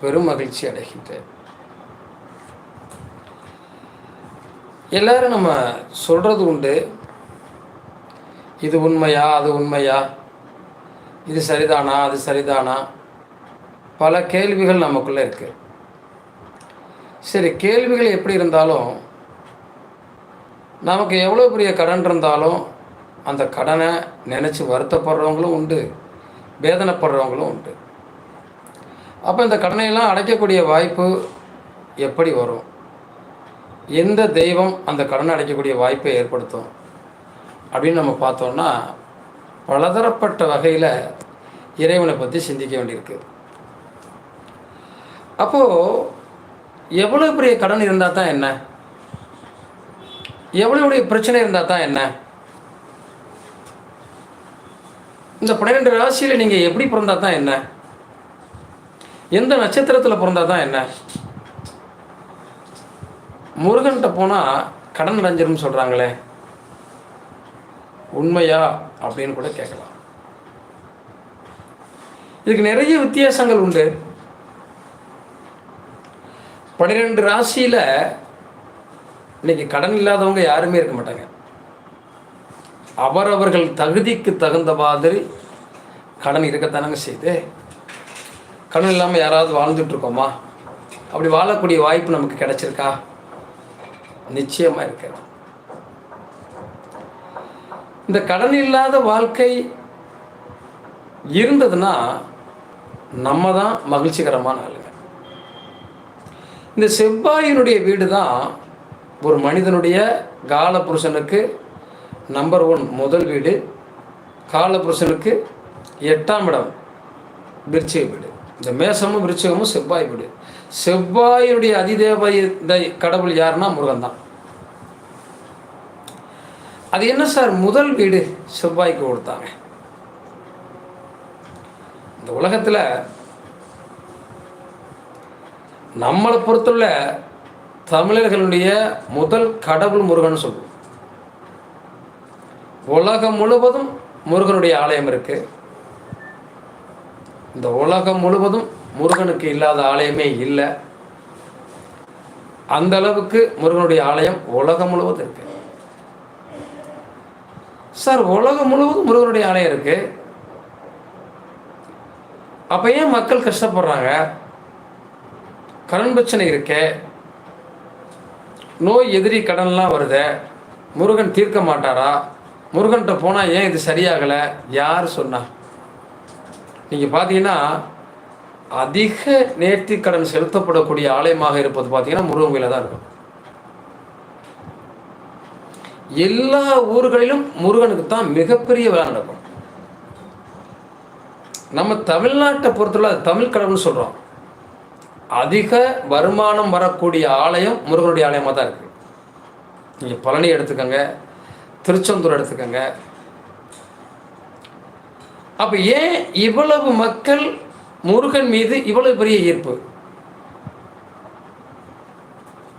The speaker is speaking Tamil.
பெரும் மகிழ்ச்சி அடைகின்றேன். எல்லாரும் நம்ம சொல்கிறது உண்டு. இது உண்மையா அது உண்மையா? இது சரிதானா அது சரிதானா? பல கேள்விகள் நமக்குள்ளே இருக்குது சரி கேள்விகள் எப்படி இருந்தாலும் நமக்கு எவ்வளோ பெரிய கடன் இருந்தாலும் அந்த கடனை நினச்சி வருத்தப்படுறவங்களும் உண்டு வேதனைப்படுறவங்களும் உண்டு. அப்போ இந்த கடனையெல்லாம் அடைக்கக்கூடிய வாய்ப்பு எப்படி வரும்? எந்த தெய்வம் அந்த கடனை அடைக்கக்கூடிய வாய்ப்பை ஏற்படுத்தும்? அப்படின்னு நம்ம பார்த்தோம்னா பலதரப்பட்ட வகையில் இறைவனை பற்றி சிந்திக்க வேண்டியிருக்கு. அப்போது எவ்வளோ பெரிய கடன் இருந்தால் தான் என்ன? எவ்வளோ பெரிய பிரச்சனை இருந்தால் தான் என்ன? இந்த பன்னிரெண்டு ராசியில் நீங்கள் எப்படி பிறந்தால் தான் என்ன? எந்த நட்சத்திரத்தில் பிறந்தா தான் என்ன? முருகன்கிட்ட போனால் கடன் அடைஞ்சிரும்னு சொல்கிறாங்களே உண்மையா அப்படின்னு கூட கேட்கலாம். இதுக்கு நிறைய வித்தியாசங்கள் உண்டு. பன்னிரெண்டு ராசியில் இன்னைக்கு கடன் இல்லாதவங்க யாருமே இருக்க மாட்டாங்க. அவரவர்கள் தகுதிக்கு தகுந்த மாதிரி கடன் இருக்கத்தானங்க செய்து கடன் இல்லாமல் யாராவது வாழ்ந்துட்டு இருக்கோமா? அப்படி வாழக்கூடிய வாய்ப்பு நமக்கு கிடைச்சிருக்கா? நிச்சயமாக இருக்காது. இந்த கடன் இல்லாத வாழ்க்கை இருந்ததுன்னா நம்ம தான் மகிழ்ச்சிகரமான ஆளுங்க. இந்த செவ்வாயினுடைய வீடு தான் ஒரு மனிதனுடைய காலபுருஷனுக்கு நம்பர் ஒன் முதல் வீடு காலபுருஷனுக்கு எட்டாம் இடம் விருச்சிக வீடு. இந்த மேசமும் விருச்சகமும் செவ்வாய் வீடு. செவ்வாயினுடைய அதிதேவ கடவுள் யாருன்னா முருகன் தான். அது என்ன சார்? முதல் வீடு செவ்வாய்க்கு கொடுத்தாங்க. இந்த உலகத்தில் நம்மளை பொறுத்துள்ள தமிழர்களுடைய முதல் கடவுள் முருகன் சொல்லுவோம். உலகம் முழுவதும் முருகனுடைய ஆலயம் இருக்கு. இந்த உலகம் முழுவதும் முருகனுக்கு இல்லாத ஆலயமே இல்லை. அந்த அளவுக்கு முருகனுடைய ஆலயம் உலகம் முழுவதும் இருக்கு. சார் உலகம் முழுவதும் முருகனுடைய ஆலயம் இருக்கு. அப்ப ஏன் மக்கள் கஷ்டப்படுறாங்க? கடன் பிரச்சனை இருக்கே. நோய் எதிரி கடன்லாம் வருது. முருகன் தீர்க்க மாட்டாரா? முருகன்கிட்ட போனால் ஏன் இது சரியாகலை? யார் சொன்னா? நீங்கள் பார்த்தீங்கன்னா அதிக நேர்த்தி கடன் செலுத்தப்படக்கூடிய ஆலயமாக இருப்பது பார்த்தீங்கன்னா முருகன் தான் இருக்கும். எல்லா ஊர்களிலும் முருகனுக்கு தான் மிகப்பெரிய விழா நடக்கும். நம்ம தமிழ்நாட்டை பொறுத்தவரை தமிழ் கடவுள்னு சொல்கிறோம் அதிக வருமானம் வரக்கூடிய ஆலயம் முருகனுடைய ஆலயமாக தான் இருக்குது நீங்கள் பழனி எடுத்துக்கோங்க திருச்செந்தூர் எடுத்துக்கோங்க அப்போ ஏன் இவ்வளவு மக்கள் முருகன் மீது இவ்வளவு பெரிய ஈர்ப்பு?